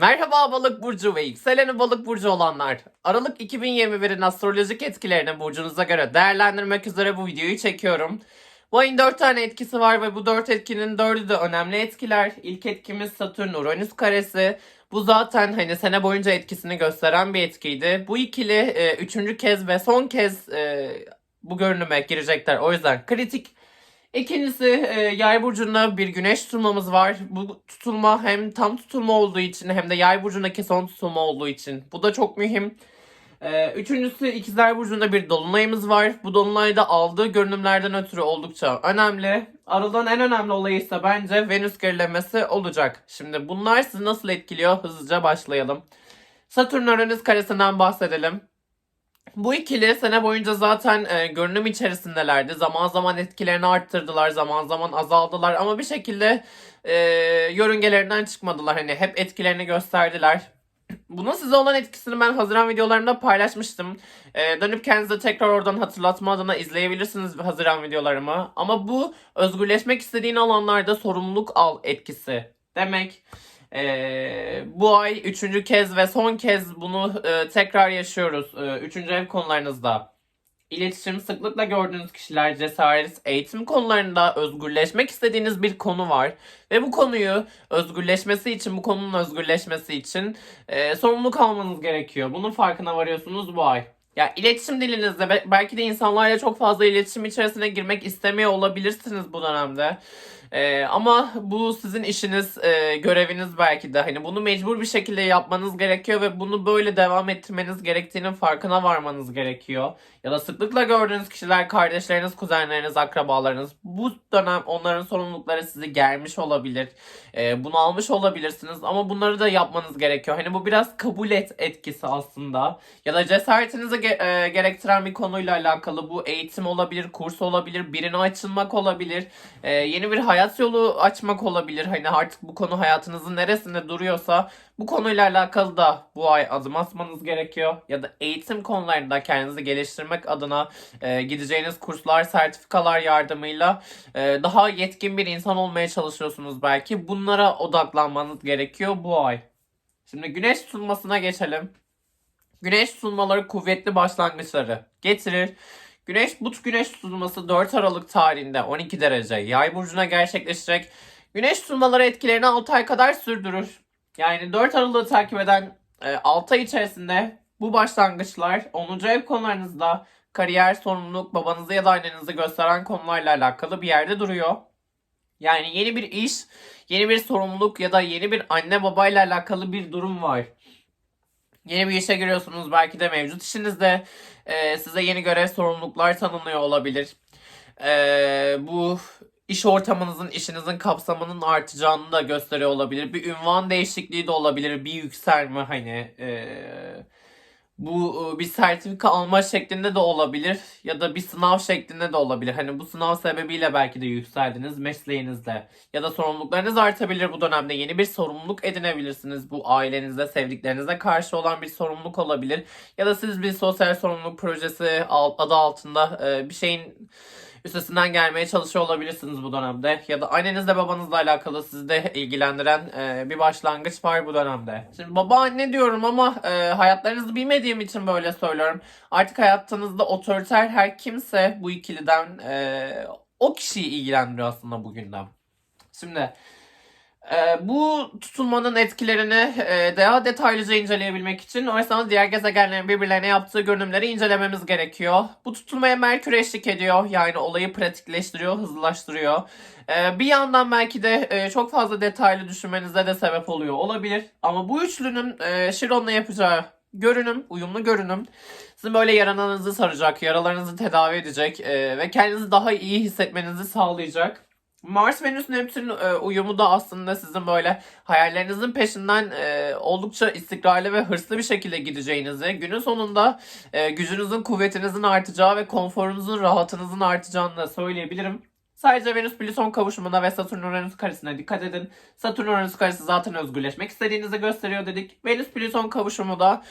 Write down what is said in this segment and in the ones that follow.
Merhaba balık burcu ve yükseleni balık burcu olanlar. Aralık 2021'in astrolojik etkilerini burcunuza göre değerlendirmek üzere bu videoyu çekiyorum. Bu ayın 4 tane etkisi var ve bu 4 etkinin 4'ü de önemli etkiler. İlk etkimiz Satürn Uranüs karesi. Bu zaten hani sene boyunca etkisini gösteren bir etkiydi. Bu ikili e, üçüncü kez ve son kez e, bu görünüme girecekler. O yüzden kritik İkincisi e, yay burcunda bir güneş tutulmamız var. Bu tutulma hem tam tutulma olduğu için hem de yay burcundaki son tutulma olduğu için. Bu da çok mühim. E, üçüncüsü ikizler burcunda bir dolunayımız var. Bu dolunayda aldığı görünümlerden ötürü oldukça önemli. Aralığın en önemli olayı ise bence Venüs gerilemesi olacak. Şimdi bunlar sizi nasıl etkiliyor? Hızlıca başlayalım. Satürn Uranüs karesinden bahsedelim. Bu ikili sene boyunca zaten e, görünüm içerisindelerdi. Zaman zaman etkilerini arttırdılar, zaman zaman azaldılar ama bir şekilde e, yörüngelerinden çıkmadılar. Hani hep etkilerini gösterdiler. Bunun size olan etkisini ben Haziran videolarımda paylaşmıştım. E, dönüp kendinize tekrar oradan hatırlatma adına izleyebilirsiniz Haziran videolarımı. Ama bu özgürleşmek istediğin alanlarda sorumluluk al etkisi. Demek ee, bu ay üçüncü kez ve son kez bunu e, tekrar yaşıyoruz. E, üçüncü ev konularınızda. İletişim, sıklıkla gördüğünüz kişiler, cesaret, eğitim konularında özgürleşmek istediğiniz bir konu var. Ve bu konuyu özgürleşmesi için, bu konunun özgürleşmesi için e, sorumluluk almanız gerekiyor. Bunun farkına varıyorsunuz bu ay. Ya iletişim dilinizde be- belki de insanlarla çok fazla iletişim içerisine girmek istemiyor olabilirsiniz bu dönemde. Ee, ama bu sizin işiniz, e, göreviniz belki de. Hani bunu mecbur bir şekilde yapmanız gerekiyor ve bunu böyle devam ettirmeniz gerektiğinin farkına varmanız gerekiyor. Ya da sıklıkla gördüğünüz kişiler, kardeşleriniz, kuzenleriniz, akrabalarınız. Bu dönem onların sorumlulukları sizi germiş olabilir. E, bunu almış olabilirsiniz ama bunları da yapmanız gerekiyor. Hani bu biraz kabul et etkisi aslında. Ya da cesaretinizi ge- e, gerektiren bir konuyla alakalı. Bu eğitim olabilir, kurs olabilir, birine açılmak olabilir. E, yeni bir hayat yolu açmak olabilir. Hani artık bu konu hayatınızın neresinde duruyorsa bu konuyla alakalı da bu ay adım atmanız gerekiyor. Ya da eğitim konularında kendinizi geliştirmek adına e, gideceğiniz kurslar, sertifikalar yardımıyla e, daha yetkin bir insan olmaya çalışıyorsunuz belki. Bunlara odaklanmanız gerekiyor bu ay. Şimdi güneş tutulmasına geçelim. Güneş tutulmaları kuvvetli başlangıçları getirir. Güneş bu güneş tutulması 4 Aralık tarihinde 12 derece yay burcuna gerçekleşecek. Güneş tutulmaları etkilerini 6 ay kadar sürdürür. Yani 4 Aralık'ı takip eden e, 6 ay içerisinde bu başlangıçlar 10. ev konularınızda kariyer, sorumluluk, babanızı ya da annenizi gösteren konularla alakalı bir yerde duruyor. Yani yeni bir iş, yeni bir sorumluluk ya da yeni bir anne babayla alakalı bir durum var. Yeni bir işe giriyorsunuz belki de mevcut işinizde e, size yeni görev sorumluluklar tanınıyor olabilir. E, bu iş ortamınızın, işinizin kapsamının artacağını da gösteriyor olabilir. Bir ünvan değişikliği de olabilir, bir yükselme hani e, bu e, bir sertifika alma şeklinde de olabilir ya da bir sınav şeklinde de olabilir. Hani bu sınav sebebiyle belki de yükseldiniz mesleğinizde ya da sorumluluklarınız artabilir bu dönemde. Yeni bir sorumluluk edinebilirsiniz. Bu ailenize, sevdiklerinize karşı olan bir sorumluluk olabilir. Ya da siz bir sosyal sorumluluk projesi adı altında e, bir şeyin üstesinden gelmeye çalışıyor olabilirsiniz bu dönemde. Ya da annenizle babanızla alakalı sizi de ilgilendiren e, bir başlangıç var bu dönemde. Şimdi baba anne diyorum ama e, hayatlarınızı bilmediğim için böyle söylüyorum. Artık hayatınızda otoriter her kimse bu ikiliden e, o kişiyi ilgilendiriyor aslında bu gündem. Şimdi bu tutulmanın etkilerini e, daha detaylıca inceleyebilmek için o esnada diğer gezegenlerin birbirlerine yaptığı görünümleri incelememiz gerekiyor. Bu tutulmaya Merkür eşlik ediyor. Yani olayı pratikleştiriyor, hızlaştırıyor. Ee, bir yandan belki de e, çok fazla detaylı düşünmenize de sebep oluyor olabilir. Ama bu üçlünün e, Chiron'la yapacağı görünüm, uyumlu görünüm sizin böyle yarananızı saracak, yaralarınızı tedavi edecek e, ve kendinizi daha iyi hissetmenizi sağlayacak. Mars Venüs Neptün e, uyumu da aslında sizin böyle hayallerinizin peşinden e, oldukça istikrarlı ve hırslı bir şekilde gideceğinizi, günün sonunda e, gücünüzün, kuvvetinizin artacağı ve konforunuzun, rahatınızın artacağını da söyleyebilirim. Sadece Venüs Plüton kavuşumuna ve Satürn Uranüs karesine dikkat edin. Satürn Uranüs karesi zaten özgürleşmek istediğinizi gösteriyor dedik. Venüs Plüton kavuşumu da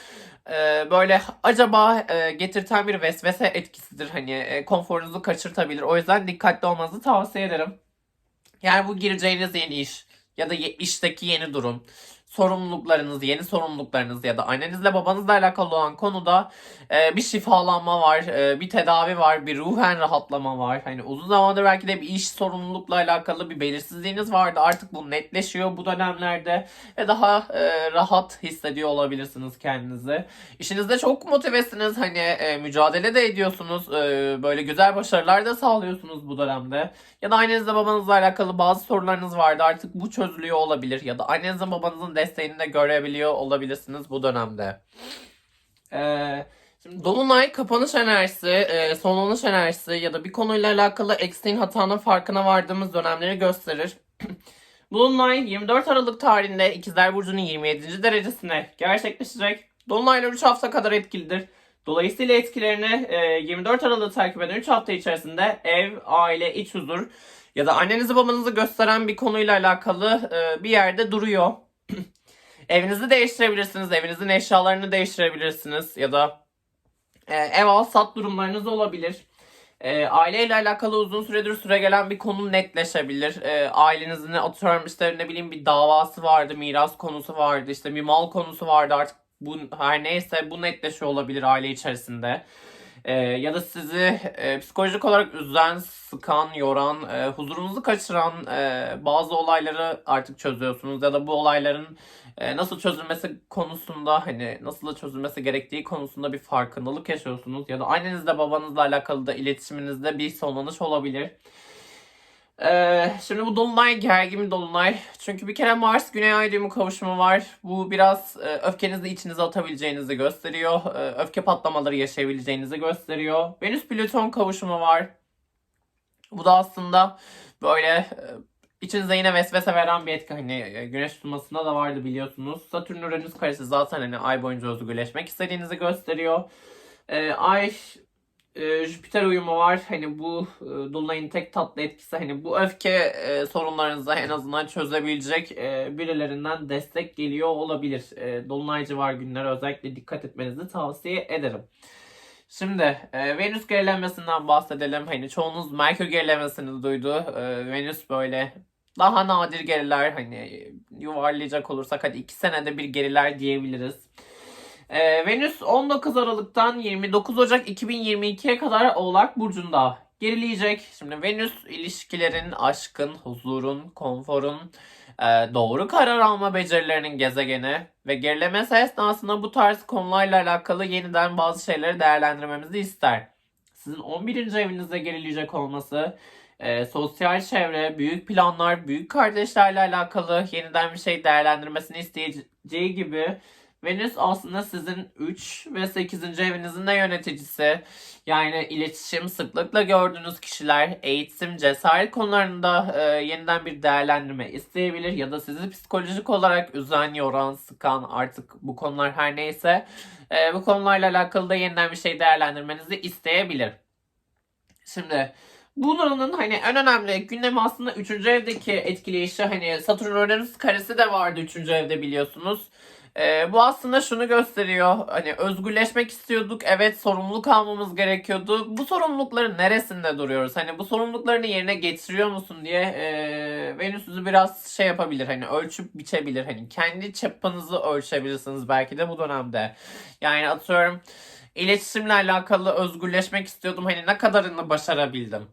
e, böyle acaba e, getirten bir vesvese etkisidir. Hani e, konforunuzu kaçırtabilir. O yüzden dikkatli olmanızı tavsiye ederim. Yani bu gireceğiniz yeni iş ya da işteki yeni durum. Sorumluluklarınız, yeni sorumluluklarınız ya da annenizle babanızla alakalı olan konuda e, bir şifalanma var, e, bir tedavi var, bir ruhen rahatlama var. Hani uzun zamandır belki de bir iş sorumlulukla alakalı bir belirsizliğiniz vardı. Artık bu netleşiyor bu dönemlerde ve daha e, rahat hissediyor olabilirsiniz kendinizi. İşinizde çok motivesiniz. Hani e, mücadele de ediyorsunuz. E, böyle güzel başarılar da sağlıyorsunuz bu dönemde. Ya da annenizle babanızla alakalı bazı sorularınız vardı. Artık bu çözülüyor olabilir. Ya da annenizin babanızın desteğini de görebiliyor olabilirsiniz bu dönemde. Ee, şimdi Dolunay kapanış enerjisi, e, sonlanış enerjisi ya da bir konuyla alakalı eksiğin hatanın farkına vardığımız dönemleri gösterir. Dolunay 24 Aralık tarihinde İkizler Burcu'nun 27. derecesine gerçekleşecek. Dolunaylar 3 hafta kadar etkilidir. Dolayısıyla etkilerini e, 24 Aralık'ı takip eden 3 hafta içerisinde ev, aile, iç huzur ya da annenizi babanızı gösteren bir konuyla alakalı e, bir yerde duruyor. Evinizi değiştirebilirsiniz, evinizin eşyalarını değiştirebilirsiniz ya da e, ev al sat durumlarınız olabilir. E, aileyle alakalı uzun süredir süre gelen bir konu netleşebilir. E, ailenizin atıyorum işte ne bileyim bir davası vardı, miras konusu vardı, işte bir mal konusu vardı artık bu her neyse bu netleşiyor olabilir aile içerisinde. E, ya da sizi e, psikolojik olarak üzen, sıkan, yoran, e, huzurunuzu kaçıran e, bazı olayları artık çözüyorsunuz ya da bu olayların e, nasıl çözülmesi konusunda hani nasıl çözülmesi gerektiği konusunda bir farkındalık yaşıyorsunuz ya da annenizle babanızla alakalı da iletişiminizde bir sonlanış olabilir. Ee, şimdi bu dolunay gergin bir dolunay. Çünkü bir kere Mars Güney Ay düğümü kavuşumu var. Bu biraz e, öfkenizi içinize atabileceğinizi gösteriyor. E, öfke patlamaları yaşayabileceğinizi gösteriyor. Venüs Plüton kavuşumu var. Bu da aslında böyle e, içinize yine vesvese veren bir etki. Hani e, güneş tutmasında da vardı biliyorsunuz. Satürn Uranüs karesi zaten hani ay boyunca özgürleşmek istediğinizi gösteriyor. E, ay e, Jüpiter uyumu var. Hani bu e, Dolunay'ın tek tatlı etkisi hani bu öfke e, sorunlarınızı en azından çözebilecek e, birilerinden destek geliyor olabilir. E, Dolunay civar günlere özellikle dikkat etmenizi tavsiye ederim. Şimdi e, Venüs gerilemesinden bahsedelim. Hani çoğunuz Merkür gerilemesini duydu. E, Venüs böyle daha nadir geriler. Hani yuvarlayacak olursak hadi 2 senede bir geriler diyebiliriz. Ee, Venüs 19 Aralık'tan 29 Ocak 2022'ye kadar Oğlak Burcu'nda gerileyecek. Şimdi Venüs ilişkilerin, aşkın, huzurun, konforun, e, doğru karar alma becerilerinin gezegeni ve gerilemesi esnasında bu tarz konularla alakalı yeniden bazı şeyleri değerlendirmemizi ister. Sizin 11. evinizde gerileyecek olması, e, sosyal çevre, büyük planlar, büyük kardeşlerle alakalı yeniden bir şey değerlendirmesini isteyeceği gibi Venüs aslında sizin 3 ve 8. evinizin de yöneticisi. Yani iletişim, sıklıkla gördüğünüz kişiler, eğitim, cesaret konularında e, yeniden bir değerlendirme isteyebilir. Ya da sizi psikolojik olarak üzen, yoran, sıkan artık bu konular her neyse e, bu konularla alakalı da yeniden bir şey değerlendirmenizi isteyebilir. Şimdi bunun hani en önemli gündem aslında 3. evdeki etkileyişi hani Satürn Uranüs karesi de vardı 3. evde biliyorsunuz. Ee, bu aslında şunu gösteriyor. Hani özgürleşmek istiyorduk. Evet sorumluluk almamız gerekiyordu. Bu sorumlulukların neresinde duruyoruz? Hani bu sorumluluklarını yerine getiriyor musun diye e, Venüs'ü biraz şey yapabilir. Hani ölçüp biçebilir. Hani kendi çapınızı ölçebilirsiniz belki de bu dönemde. Yani atıyorum iletişimle alakalı özgürleşmek istiyordum. Hani ne kadarını başarabildim?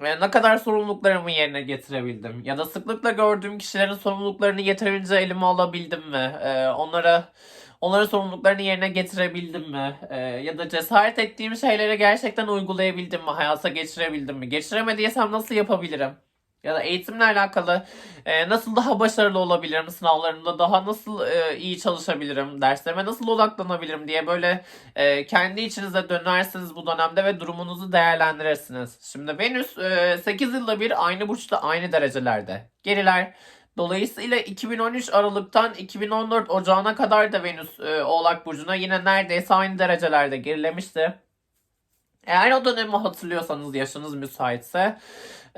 Ve ne kadar sorumluluklarımı yerine getirebildim? Ya da sıklıkla gördüğüm kişilerin sorumluluklarını yeterince elime alabildim mi? Ee, onlara onların sorumluluklarını yerine getirebildim mi? Ee, ya da cesaret ettiğim şeyleri gerçekten uygulayabildim mi? Hayata geçirebildim mi? Geçiremediysem nasıl yapabilirim? Ya da eğitimle alakalı e, nasıl daha başarılı olabilirim, sınavlarımda daha nasıl e, iyi çalışabilirim, derslerime nasıl odaklanabilirim diye böyle e, kendi içinize dönersiniz bu dönemde ve durumunuzu değerlendirirsiniz. Şimdi Venüs e, 8 yılda bir aynı burçta aynı derecelerde. Geriler. Dolayısıyla 2013 Aralık'tan 2014 Ocağı'na kadar da Venüs e, Oğlak Burcu'na yine neredeyse aynı derecelerde gerilemişti. Eğer o dönemi hatırlıyorsanız yaşınız müsaitse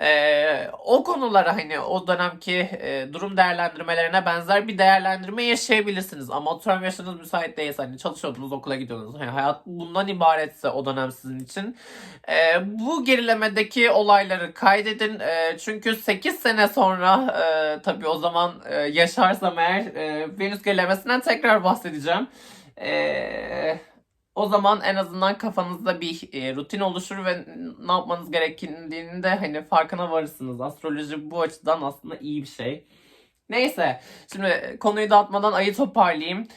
Ee, o konulara hani o dönemki e, durum değerlendirmelerine benzer bir değerlendirme yaşayabilirsiniz. Ama atıyorum yaşınız müsait değilse hani çalışıyordunuz okula gidiyordunuz. Hani hayat bundan ibaretse o dönem sizin için. Ee, bu gerilemedeki olayları kaydedin. Ee, çünkü 8 sene sonra e, tabii o zaman e, yaşarsam eğer e, Venüs gerilemesinden tekrar bahsedeceğim. Ee, o zaman en azından kafanızda bir e, rutin oluşur ve ne yapmanız gerektiğini de hani farkına varırsınız. Astroloji bu açıdan aslında iyi bir şey. Neyse, şimdi konuyu dağıtmadan ayı toparlayayım.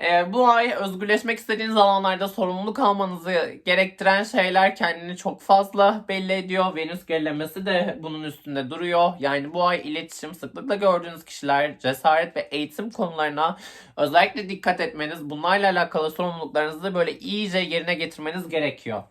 Ee, bu ay özgürleşmek istediğiniz alanlarda sorumluluk almanızı gerektiren şeyler kendini çok fazla belli ediyor. Venüs gerilemesi de bunun üstünde duruyor. Yani bu ay iletişim, sıklıkla gördüğünüz kişiler, cesaret ve eğitim konularına özellikle dikkat etmeniz, bunlarla alakalı sorumluluklarınızı böyle iyice yerine getirmeniz gerekiyor.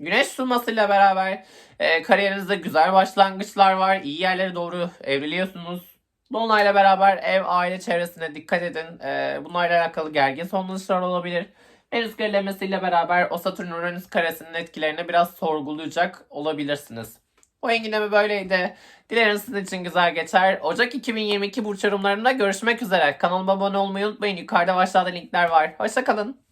Güneş tutulmasıyla beraber e, kariyerinizde güzel başlangıçlar var. İyi yerlere doğru evriliyorsunuz. Dolunayla beraber ev, aile çevresine dikkat edin. Ee, bunlarla alakalı gergin sonuçlar olabilir. Venüs gerilemesiyle beraber o Satürn-Uranüs karesinin etkilerini biraz sorgulayacak olabilirsiniz. Bu enginleme böyleydi. Dilerim sizin için güzel geçer. Ocak 2022 burç yorumlarında görüşmek üzere. Kanalıma abone olmayı unutmayın. Yukarıda başlarda linkler var. Hoşçakalın.